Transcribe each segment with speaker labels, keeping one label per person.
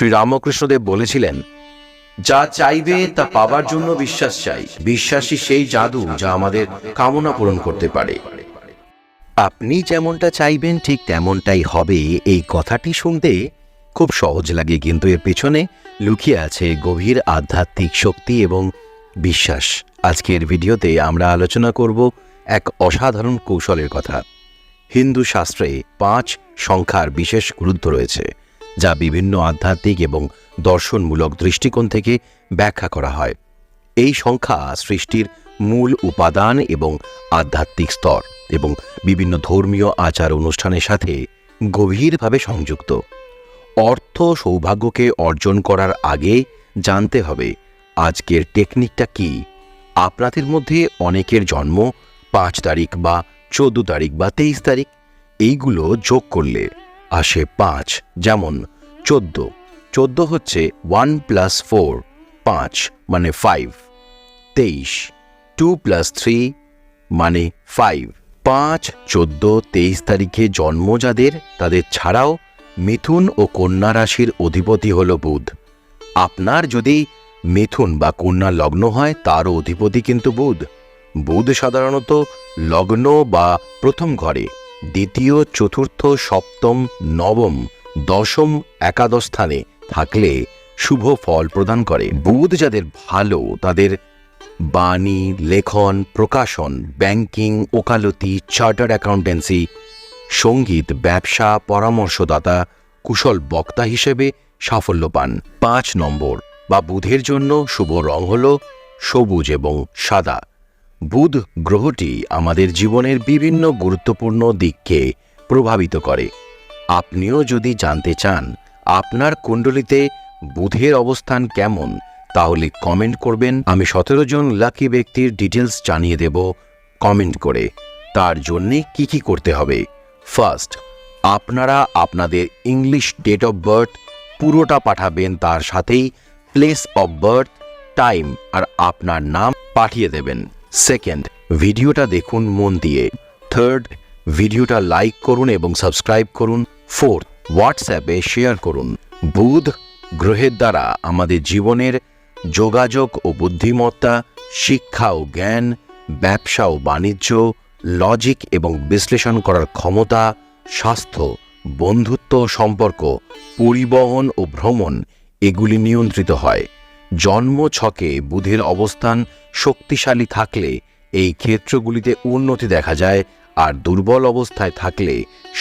Speaker 1: শ্রী রামকৃষ্ণদেব বলেছিলেন, যা চাইবে তা পাবার জন্য বিশ্বাস চাই। বিশ্বাসই সেই জাদু যা আমাদের কামনা পূরণ করতে পারে।
Speaker 2: আপনি যেমনটা চাইবেন ঠিক তেমনটাই হবে। এই কথাটি শুনতে খুব সহজ লাগে, কিন্তু এর পেছনে লুকিয়ে আছে গভীর আধ্যাত্মিক শক্তি এবং বিশ্বাস। আজকের ভিডিওতে আমরা আলোচনা করব এক অসাধারণ কৌশলের কথা। হিন্দু শাস্ত্রে পাঁচ সংখ্যার বিশেষ গুরুত্ব রয়েছে। যা বিভিন্ন আধ্যাত্মিক এবং দর্শনমূলক দৃষ্টিকোণ থেকে ব্যাখ্যা করা হয়। এই সংখ্যা সৃষ্টির মূল উপাদান এবং আধ্যাত্মিক স্তর এবং বিভিন্ন ধর্মীয় আচার অনুষ্ঠানের সাথে গভীরভাবে সংযুক্ত। অর্থ সৌভাগ্যকে অর্জন করার আগে জানতে হবে আজকের টেকনিকটা কি। আপনাদের মধ্যে অনেকের জন্ম পাঁচ তারিখ বা চোদ্দ তারিখ বা তেইশ তারিখ, এইগুলো যোগ করলে আসে পাঁচ, যেমন চোদ্দ। চোদ্দ হচ্ছে ওয়ান প্লাস ফোর পাঁচ মানে ফাইভ তেইশ। টু প্লাস থ্রি মানে ফাইভ পাঁচ, চোদ্দ, তেইশ তারিখে জন্ম যাদের, তাদের ছাড়াও মিথুন ও কন্যা রাশির অধিপতি হল বুধ। আপনার যদি মিথুন বা কন্যা লগ্ন হয়, তারও অধিপতি কিন্তু বুধ। বুধ সাধারণত লগ্ন বা প্রথম ঘরে, দ্বিতীয়, চতুর্থ, সপ্তম, নবম দশম একাদশ স্থানে থাকলে শুভ ফল প্রদান করে। বুধ যাদের ভালো, তাদের বাণী, লেখন, প্রকাশন, ব্যাংকিং, ওকালতি, চার্টার্ড অ্যাকাউন্টেন্সি, সংগীত, ব্যবসা, পরামর্শদাতা, কুশল বক্তা হিসেবে সাফল্য পান। পাঁচ নম্বর, বা বুধের জন্য শুভ রং হল সবুজ এবং সাদা। বুধ গ্রহটি আমাদের জীবনের বিভিন্ন গুরুত্বপূর্ণ দিককে প্রভাবিত করে। আপনিও যদি জানতে চান আপনার কুণ্ডলিতে বুধের অবস্থান কেমন, তাহলে কমেন্ট করবেন। আমি সতেরো জন লাকি ব্যক্তির ডিটেলস জানিয়ে দেব কমেন্ট করে। তার জন্যে কি কি করতে হবে? ফার্স্ট, আপনারা আপনাদের ইংলিশ ডেট অফ বার্থ পুরোটা পাঠাবেন, তার সাথেই প্লেস অফ বার্থ, টাইম আর আপনার নাম পাঠিয়ে দেবেন। সেকেন্ড, ভিডিওটা দেখুন মন দিয়ে। থার্ড ভিডিওটা লাইক করুন এবং সাবস্ক্রাইব করুন। ফোর্থ, হোয়াটসঅ্যাপে শেয়ার করুন। বুধ, গ্রহের দ্বারা আমাদের জীবনের যোগাযোগ ও বুদ্ধিমত্তা, শিক্ষা ও জ্ঞান, ব্যবসা ও বাণিজ্য, লজিক এবং বিশ্লেষণ করার ক্ষমতা, স্বাস্থ্য, বন্ধুত্ব সম্পর্ক, পরিবহন ও ভ্রমণ এগুলি নিয়ন্ত্রিত হয়। জন্ম ছকে বুধের অবস্থান শক্তিশালী থাকলে এই ক্ষেত্রগুলিতে উন্নতি দেখা যায়। আর দুর্বল অবস্থায় থাকলে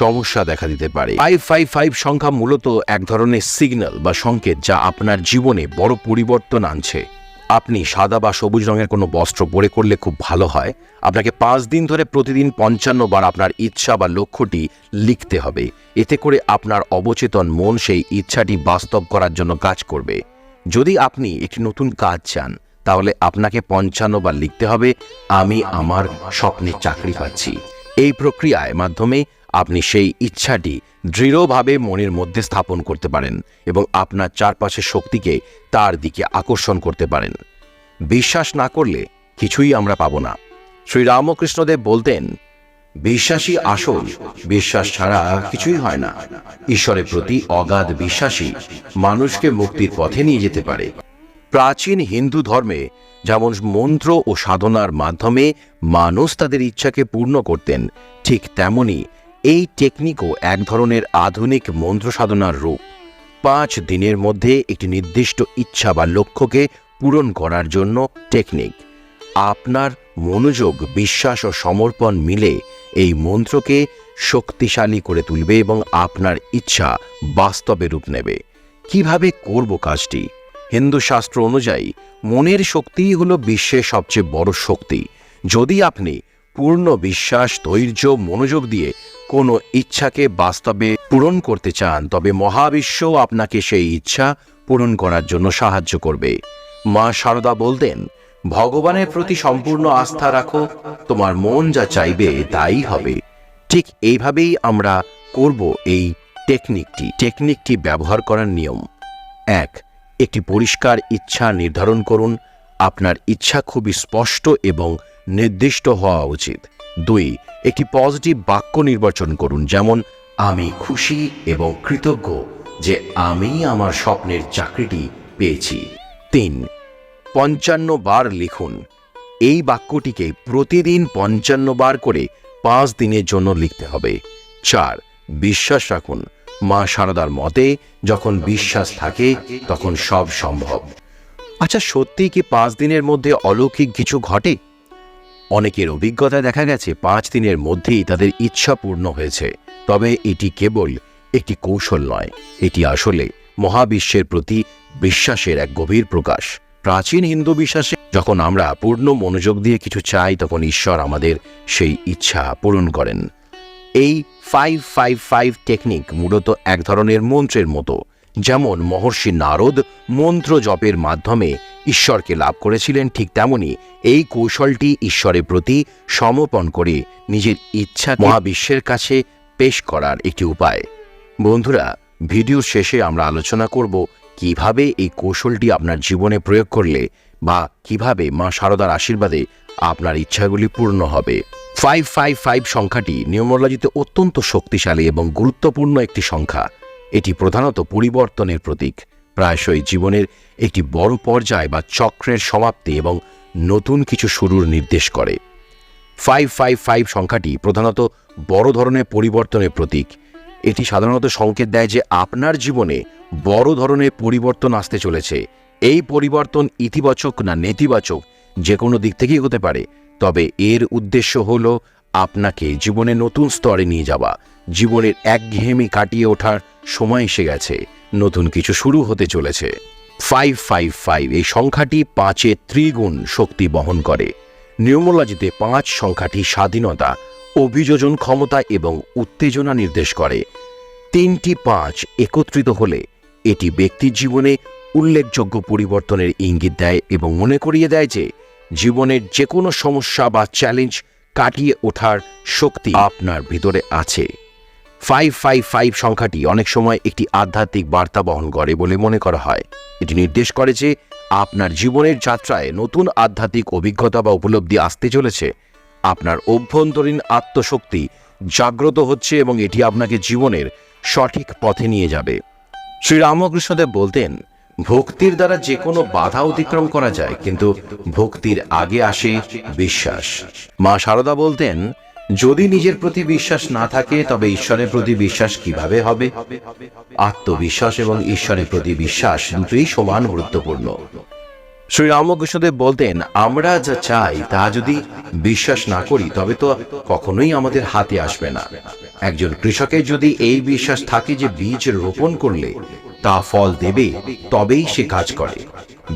Speaker 2: সমস্যা দেখা দিতে পারে। ফাইভ ফাইভ ফাইভ সংখ্যা মূলত এক ধরনের সিগন্যাল বা সংকেত যা আপনার জীবনে বড় পরিবর্তন আনছে। আপনি সাদা বা সবুজ রঙের কোনো বস্ত্র পরে করলে খুব ভালো হয়। আপনাকে পাঁচ দিন ধরে প্রতিদিন পঞ্চান্ন বার আপনার ইচ্ছা বা লক্ষ্যটি লিখতে হবে। এতে করে আপনার অবচেতন মন সেই ইচ্ছাটি বাস্তব করার জন্য কাজ করবে। যদি আপনি একটি নতুন কাজ চান, তাহলে আপনাকে পঞ্চান্ন বার লিখতে হবে, আমি আমার স্বপ্নের চাকরি পাচ্ছি। এই প্রক্রিয়ায় মাধ্যমে আপনি সেই ইচ্ছাটি দৃঢ়ভাবে মনের মধ্যে স্থাপন করতে পারেন এবং আপনার চারপাশের শক্তিকে তার দিকে আকর্ষণ করতে পারেন। বিশ্বাস না করলে কিছুই আমরা পাব না। শ্রী রামকৃষ্ণদেব বলতেন, বিশ্বাসী আসল, বিশ্বাস ছাড়া কিছুই হয় না। ঈশ্বরের প্রতি অগাধ বিশ্বাসী মানুষকে মুক্তির পথে নিয়ে যেতে পারে। প্রাচীন হিন্দু ধর্মে যেমন মন্ত্র ও সাধনার মাধ্যমে মানুষ তাদের ইচ্ছাকে পূর্ণ করতেন, ঠিক তেমনি এই টেকনিকও এক ধরনের আধুনিক মন্ত্র সাধনার রূপ। পাঁচ দিনের মধ্যে একটি নির্দিষ্ট ইচ্ছা বা লক্ষ্যকে পূরণ করার জন্য টেকনিক আপনার মনোযোগ, বিশ্বাস ও সমর্পণ মিলে এই মন্ত্রকে শক্তিশালী করে তুলবে এবং আপনার ইচ্ছা বাস্তবে রূপ নেবে। কীভাবে করব কাজটি? হিন্দু শাস্ত্র অনুযায়ী, মনের শক্তিই হল বিশ্বের সবচেয়ে বড় শক্তি। যদি আপনি পূর্ণ বিশ্বাস, ধৈর্য, মনোযোগ দিয়ে কোনো ইচ্ছাকে বাস্তবে পূরণ করতে চান, তবে মহাবিশ্বও আপনাকে সেই ইচ্ছা পূরণ করার জন্য সাহায্য করবে। মা সারদা বলতেন, ভগবানের প্রতি সম্পূর্ণ আস্থা রাখো, তোমার মন যা চাইবে তাই হবে। ঠিক এইভাবেই আমরা করব এই টেকনিকটি। টেকনিকটি ব্যবহার করার নিয়ম। এক একটি পরিষ্কার ইচ্ছা নির্ধারণ করুন। আপনার ইচ্ছা খুবই স্পষ্ট এবং নির্দিষ্ট হওয়া উচিত। দুই, একটি পজিটিভ বাক্য নির্বাচন করুন, যেমন, আমি খুশি এবং কৃতজ্ঞ
Speaker 1: যে আমি আমার স্বপ্নের চাকরিটি পেয়েছি।
Speaker 2: তিন, পঞ্চান্ন বার লিখুন, এই বাক্যটিকে প্রতিদিন পঞ্চান্ন বার করে পাঁচ দিনের জন্য লিখতে হবে। চার, বিশ্বাস রাখুন মা সারদার মতে, যখন বিশ্বাস থাকে, তখন সব সম্ভব। আচ্ছা সত্যিই কি পাঁচ দিনের মধ্যে অলৌকিক কিছু ঘটে? অনেকের অভিজ্ঞতায় দেখা গেছে, পাঁচ দিনের মধ্যেই তাদের ইচ্ছা পূর্ণ হয়েছে। তবে এটি কেবল একটি কৌশল নয়, এটি আসলে মহাবিশ্বের প্রতি বিশ্বাসের এক গভীর প্রকাশ। প্রাচীন হিন্দু বিশ্বাসে, যখন আমরা পূর্ণ মনোযোগ দিয়ে কিছু চাই, তখন ঈশ্বর আমাদের সেই ইচ্ছা পূরণ করেন। এই ফাইভ ফাইভ ফাইভ টেকনিক মূলত এক ধরনের মন্ত্রের মতো, যেমন মহর্ষি নারদ মন্ত্র জপের মাধ্যমে ঈশ্বরকে লাভ করেছিলেন ঠিক তেমনি এই কৌশলটি ঈশ্বরের প্রতি সমর্পণ করে নিজের ইচ্ছা মহাবিশ্বের কাছে পেশ করার একটি উপায়। বন্ধুরা, ভিডিওর শেষে আমরা আলোচনা করব কীভাবে এই কৌশলটি আপনার জীবনে প্রয়োগ করলে বা কীভাবে মা শারদার আশীর্বাদে আপনার ইচ্ছাগুলি পূর্ণ হবে। ফাইভ ফাইভ ফাইভ সংখ্যাটি নিউমোলজিতে অত্যন্ত শক্তিশালী এবং গুরুত্বপূর্ণ একটি সংখ্যা। এটি প্রধানত পরিবর্তনের প্রতীক। প্রায়শই জীবনের একটি বড় পর্যায় বা চক্রের সমাপ্তি এবং নতুন কিছু শুরুর নির্দেশ করে। ফাইভ ফাইভ ফাইভ সংখ্যাটি প্রধানত বড় ধরনের পরিবর্তনের প্রতীক। এটি সাধারণত সংকেত দেয় যে আপনার জীবনে বড় ধরনের পরিবর্তন আসতে চলেছে। এই পরিবর্তন ইতিবাচক না নেতিবাচক যে কোনো দিক থেকেই হতে পারে। তবে এর উদ্দেশ্য হল আপনাকে জীবনে নতুন স্তরে নিয়ে যাওয়া। জীবনের একঘেয়েমি কাটিয়ে ওঠার সময় এসে গেছে। নতুন কিছু শুরু হতে চলেছে। ফাইভ ফাইভ ফাইভ এই সংখ্যাটি পাঁচে ত্রিগুণ শক্তি বহন করে। নিউমোলজিতে পাঁচ সংখ্যাটি স্বাধীনতা, অভিযোজন ক্ষমতা এবং উত্তেজনা নির্দেশ করে। তিনটি পাঁচ একত্রিত হলে এটি ব্যক্তির জীবনে উল্লেখযোগ্য পরিবর্তনের ইঙ্গিত দেয় এবং মনে করিয়ে দেয় যে জীবনের যে কোনো সমস্যা বা চ্যালেঞ্জ কাটিয়ে ওঠার শক্তি আপনার ভিতরে আছে। ফাইভ ফাইভ ফাইভ সংখ্যাটি অনেক সময় একটি আধ্যাত্মিক বার্তা বহন করে বলে মনে করা হয়। এটি নির্দেশ করে যে আপনার জীবনের যাত্রায় নতুন আধ্যাত্মিক অভিজ্ঞতা বা উপলব্ধি আসতে চলেছে। আপনার অভ্যন্তরীণ আত্মশক্তি জাগ্রত হচ্ছে এবং এটি আপনাকে জীবনের সঠিক পথে নিয়ে যাবে। শ্রীরামকৃষ্ণদেব বলতেন ভক্তির দ্বারা যে কোনো বাধা অতিক্রম করা যায়, কিন্তু ভক্তির আগে আসে বিশ্বাস। মা সারদা বলতেন, যদি নিজের প্রতি বিশ্বাস না থাকে, তবে ঈশ্বরের প্রতি বিশ্বাস কীভাবে হবে? আত্মবিশ্বাস এবং ঈশ্বরের প্রতি বিশ্বাস দুটোই সমান গুরুত্বপূর্ণ। শ্রী রামকৃষ্ণদেব বলতেন, আমরা যা চাই, তা যদি বিশ্বাস না করি, তবে তো কখনোই আমাদের হাতে আসবে না। একজন কৃষকের যদি এই বিশ্বাস থাকে যে বীজ রোপণ করলে তা ফল দেবে, তবেই সে কাজ করে।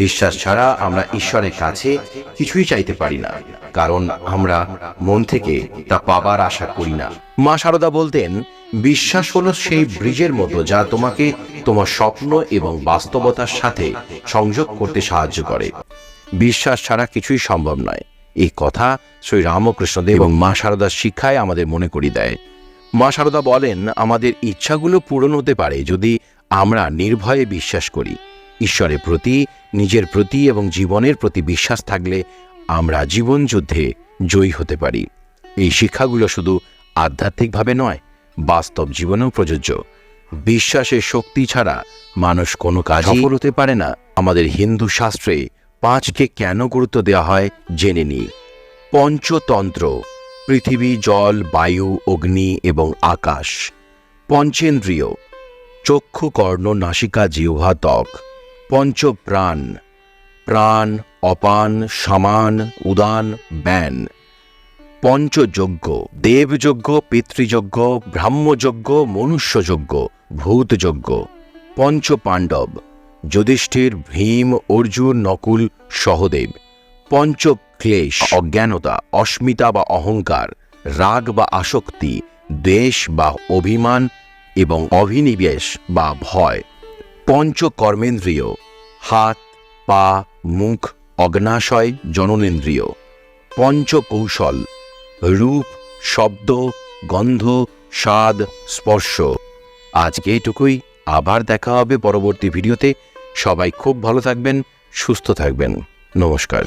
Speaker 2: বিশ্বাস ছাড়া আমরা ঈশ্বরের কাছে কিছুই চাইতে পারি না, কারণ আমরা মন থেকে তা পাবার আশা করি না। মা সারদা বলতেন, বিশ্বাস হলো সেই ব্রিজের মতো যা তোমাকে তোমার স্বপ্ন এবং বাস্তবতার সাথে সংযোগ করতে সাহায্য করে। বিশ্বাস ছাড়া কিছুই সম্ভব নয়। এই কথা শ্রী রামকৃষ্ণদেব এবং মা সারদার শিক্ষায় আমাদের মনে করিয়ে দেয়। মা সারদা বলেন আমাদের ইচ্ছাগুলো পূরণ হতে পারে যদি আমরা নির্ভয়ে বিশ্বাস করি। ঈশ্বরের প্রতি নিজের প্রতি এবং জীবনের প্রতি বিশ্বাস থাকলে আমরা জীবন যুদ্ধে জয়ী হতে পারি। এই শিক্ষাগুলো শুধু আধ্যাত্মিকভাবে নয় বাস্তব জীবনেও প্রযোজ্য। বিশ্বাসের শক্তি ছাড়া মানুষ কোনো কাজ সফল হতে পারে না। আমাদের হিন্দু শাস্ত্রে পাঁচকে কেন গুরুত্ব দেওয়া হয় জেনে নিই। পঞ্চতন্ত্র পৃথিবী, জল, বায়ু, অগ্নি এবং আকাশ। পঞ্চেন্দ্রিয়। চক্ষু, কর্ণ, নাসিকা, জিহ্বা, ত্বক। পঞ্চপ্রাণ। প্রাণ, অপান, সমান, উদান, ব্যান। পঞ্চযজ্ঞ। দেবযজ্ঞ, পিতৃযজ্ঞ, ব্রাহ্মযজ্ঞ, মনুষ্যযজ্ঞ, ভূতযজ্ঞ। পঞ্চপাণ্ডব। যুধিষ্ঠির, ভীম, অর্জুন, নকুল, সহদেব। পঞ্চক্লেশ, অজ্ঞানতা, অস্মিতা বা অহংকার, রাগ বা আসক্তি, দেশ বা অভিমান এবং অভিনিবেশ বা ভয়। পঞ্চকর্মেন্দ্রিয়, হাত, পা, মুখ, অগ্নাশয়, জননেন্দ্রিয়। পঞ্চকৌশল, রূপ, শব্দ, গন্ধ, স্বাদ, স্পর্শ। আজকে এটুকুই। আবার দেখা হবে পরবর্তী ভিডিওতে। সবাই খুব ভালো থাকবেন, সুস্থ থাকবেন। নমস্কার।